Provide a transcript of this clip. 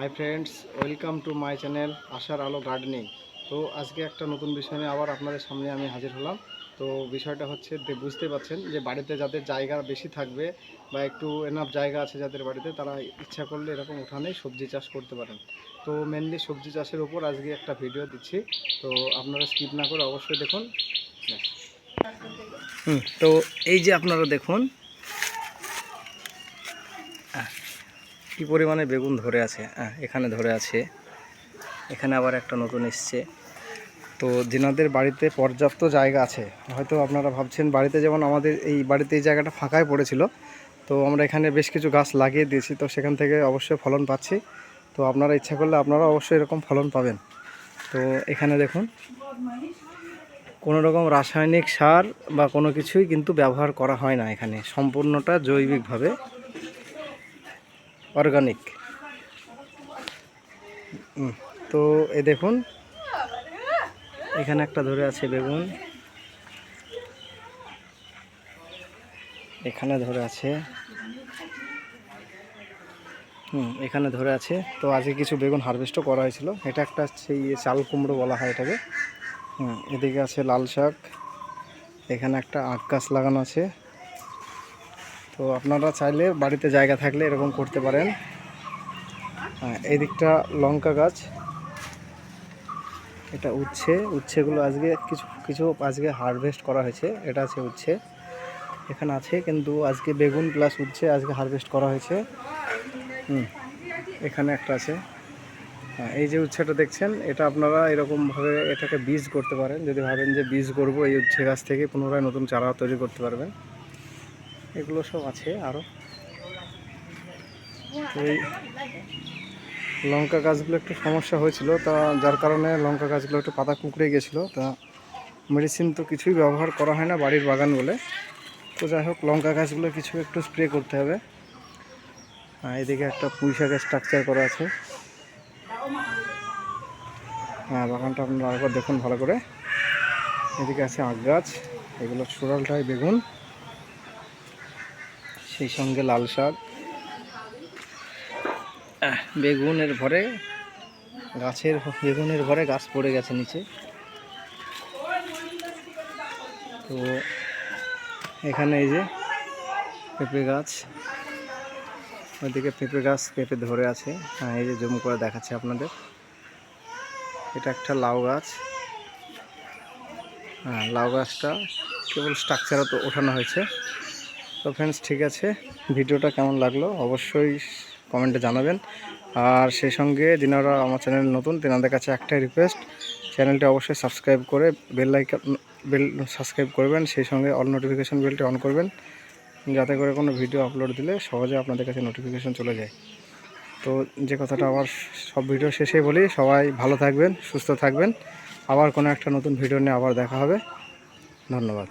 Hi friends welcome to my channel আশার আলো gardening তো আজকে একটা নতুন বিষয় নিয়ে আবার আপনাদের সামনে আমি হাজির হলাম। তো বিষয়টা হচ্ছে বুঝতে পারছেন যে বাড়িতে যাদের জায়গা বেশি থাকবে বা একটু এনাফ জায়গা আছে যাদের বাড়িতে, তারা ইচ্ছা করলে এরকম উঠানে সবজি চাষ করতে পারেন। তো মেনলি সবজি চাষের উপর আজকে একটা ভিডিও দিচ্ছি। তো আপনারা স্কিপ না করে অবশ্যই দেখুন। তো এই যে আপনারা দেখুন। কি পরিমাণে বেগুন ধরে আছে? হ্যাঁ এখানে ধরে আছে। এখানে আবার একটা নতুন এসছে। তো যেনাদের বাড়িতে পর্যাপ্ত জায়গা আছে। হয়তো আপনারা ভাবছেন বাড়িতে যেমন আমাদের এই বাড়িতে এই জায়গাটা ফাঁকায় পড়েছিল, তো আমরা এখানে বেশ কিছু গাছ লাগিয়ে দিয়েছি, তো সেখান থেকে অবশ্যই ফলন পাচ্ছি। তো আপনারা ইচ্ছা করলে আপনারা অবশ্যই এরকম ফলন পাবেন। তো এখানে দেখুন, কোনো রকম রাসায়নিক সার বা কোনো কিছুই কিন্তু ব্যবহার করা হয় না এখানে। সম্পূর্ণটা জৈবিকভাবে অর্গানিক। তো এ দেখুন, এখানে একটা ধরে আছে বেগুন। এখানে ধরে আছে, হুম, এখানে ধরে আছে। তো আজকে কিছু বেগুন হারভেস্টও করা হয়েছিল। এটা একটা সেই চাল কুমড়ো বলা হয় এটাকে। হুম, এদিকে আছে লাল শাক। এখানে একটা আখ গাছ লাগানো আছে। তো আপনারা চাইলে বাড়িতে জায়গা থাকলে এরকম করতে পারেন। এই দিকটা লঙ্কা গাছ। এটা উচ্ছে। উচ্ছেগুলো আজকে কিছু কিছু আজকে হারভেস্ট করা হয়েছে। এটা আছে উচ্ছে। এখানে আছে কিন্তু আজকে বেগুন প্লাস উচ্ছে আজকে হারভেস্ট করা হয়েছে। হুম, এখানে একটা আছে। হ্যাঁ এই যে উচ্ছেটা দেখছেন, এটা আপনারা এরকমভাবে এটাকে বীজ করতে পারেন। যদি ভাবেন যে বীজ করব এই উচ্ছে গাছ থেকে, পুনরায় নতুন চারা তৈরি করতে পারবেন। এগুলো সব আছে আরও এই লঙ্কা গাছগুলো একটু সমস্যা হয়েছিল, তা যার কারণে লঙ্কা গাছগুলো একটু পাতা কুঁকড়ে গেছিল, তা মেডিসিন তো কিছুই ব্যবহার করা হয় না বাড়ির বাগান বলে। তো যাই হোক, লঙ্কা গাছগুলো কিছু একটু স্প্রে করতে হবে। এদিকে একটা পুঁই স্ট্রাকচার করা আছে। হ্যাঁ বাগানটা আপনারা আরেকবার দেখুন ভালো করে। এদিকে আছে আখ গাছ, এগুলো চূড়ালটাই বেগুন। সেই সঙ্গে লাল শাক। বেগুনের ভরে, গাছের বেগুনের ভরে গাছ পড়ে গেছে নিচে। তো এখানে এই যে পেঁপে গাছ। ওইদিকে পেঁপে গাছ পেঁপে ধরে আছে। হ্যাঁ এই যে জুম করে দেখাচ্ছে আপনাদের। এটা একটা লাউ গাছ। হ্যাঁ লাউ গাছটা কেবল স্ট্রাকচারও তো ওঠানো হয়েছে। তো ফ্রেন্ডস ঠিক আছে। ভিডিওটা কেমন লাগল? অবশ্যই কমেন্টে জানাবেন। আর সেই সঙ্গে যিনারা আমার চ্যানেল নতুন তেনাদের কাছে একটাই রিকোয়েস্ট চ্যানেলটি অবশ্যই সাবস্ক্রাইব করে বেল লাইকন বেল সাবস্ক্রাইব করবেন, সেই সঙ্গে অল নোটিফিকেশান বেলটি অন করবেন, যাতে করে কোনো ভিডিও আপলোড দিলে সহজে আপনাদের কাছে নোটিফিকেশান চলে যায়। তো যে কথাটা আবার সব ভিডিও শেষে বলি, সবাই ভালো থাকবেন, সুস্থ থাকবেন। আবার কোনো একটা নতুন ভিডিও নিয়ে আবার দেখা হবে। ধন্যবাদ।